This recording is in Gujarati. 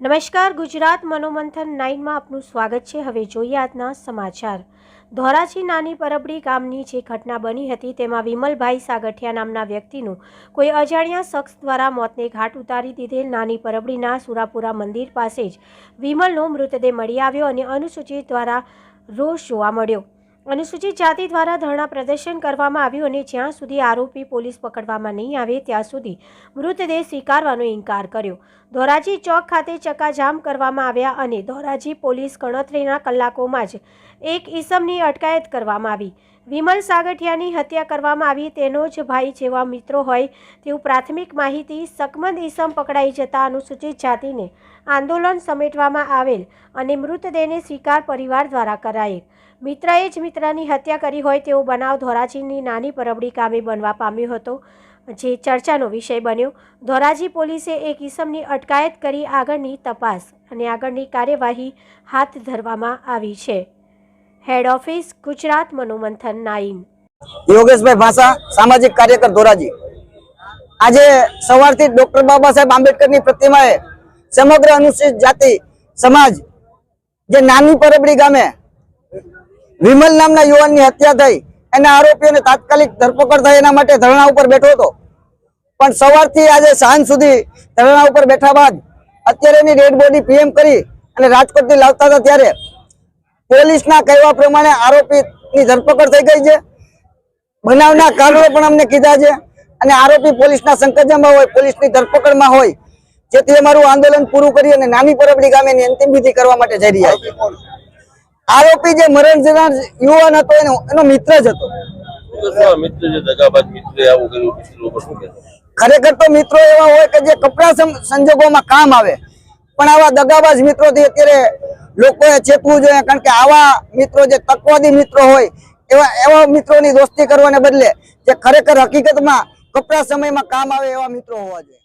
નમસ્કાર, ગુજરાત મનોમંથન નાઇનમાં આપનું સ્વાગત છે. હવે જોઈએ આજના સમાચાર. ધોરાજી નાની પરબડી ગામની જે ઘટના બની હતી, તેમાં વિમલભાઈ સાગઠિયા નામના વ્યક્તિનું કોઈ અજાણ્યા શખ્સ દ્વારા મોતને ઘાટ ઉતારી દીધેલ નાની પરબડીના સુરાપુરા મંદિર પાસે જ વિમલનો મૃતદેહ મળી આવ્યો અને અનુસૂચિત દ્વારા રોષ જોવા મળ્યો. અનુસૂચિત જાતિ દ્વારા ધરણા પ્રદર્શન કરવામાં આવ્યું અને જ્યાં સુધી આરોપી પોલીસ પકડવામાં નહીં આવે ત્યાં સુધી મૃતદેહ સ્વીકારવાનો ઇનકાર કર્યો. ધોરાજી ચોક ખાતે ચક્કાજામ કરવામાં આવ્યા અને ધોરાજી પોલીસ ગણતરીના કલાકોમાં જ એક ઈસમની અટકાયત કરવામાં આવી. વિમલ સાગઠિયાની હત્યા કરવામાં આવી તેનો જ ભાઈ જેવા મિત્રો હોય તેવું પ્રાથમિક માહિતી સકમંદ ઈસમ પકડાઈ જતા અનુસૂચિત જાતિને આંદોલન સમેટવામાં આવેલ અને મૃતદેહને સ્વીકાર પરિવાર દ્વારા કરાયેલ. મિત્રએ જ મિત્રની હત્યા કરી હોય તેવો બનાવ ધોરાજીની નાની પરબડી કામે બનવા પામ્યો હતો, જે ચર્ચાનો વિષય બન્યો. ધોરાજી પોલીસે એક ઈસમની અટકાયત કરી આગળની તપાસ અને આગળની કાર્યવાહી હાથ ધરવામાં આવી છે. Head office Gujarat Manomanthan nine Yogeshbhai ભાષા, સામાજિક કાર્યકર ધોરાજી. આજે સવારથી ડોક્ટર બાબા સાહેબ આંબેડકરની પ્રતિમાએ સમગ્ર અનુસૂચિત જાતિ, સમાજ, જે નાની પરબડી ગામે વિમલ નામના યુવાનની હત્યા થઈ, એના આરોપીઓને તાત્કાલિક ધરપકડ થાય એના માટે ધરણા ઉપર બેઠો હતો. પણ સવારથી આજે સાંજ સુધી ધરણા ઉપર બેઠા બાદ અત્યારે એની ડેડ બોડી પીએમ કરી અને રાજકોટથી લાવતા હતા ત્યારે પોલીસના કહેવા પ્રમાણે આરોપીની ધરપકડ થઈ ગઈ છે. બનાવના કારણો પણ અમને કીધા છે અને આરોપી પોલીસના સંકજમાં હોય પોલીસની ધરપકડમાં હોય જેથી અમારું આંદોલન પૂરું કરી અને નાની પરબડી ગામે અંતિમ વિધિ કરવા માટે જઈ રહ્યા છે. આરોપી જે મરણ જનાર યુવાન હતો એનો એનો મિત્ર જ હતો. મિત્ર મિત્રે મિત્રો? ખરેખર તો મિત્રો એવા હોય કે જે કપડા સંજોગોમાં કામ આવે. પણ આવા દગાબાજ મિત્રોથી અત્યારે લોકોએ ચેતવું જોઈએ, કારણ કે આવા મિત્રો જે તકવાદી મિત્રો હોય, એવા એવા મિત્રોની દોસ્તી કરવાને બદલે જે ખરેખર હકીકતમાં કપડા સમયમાં કામ આવે એવા મિત્રો હોવા જોઈએ.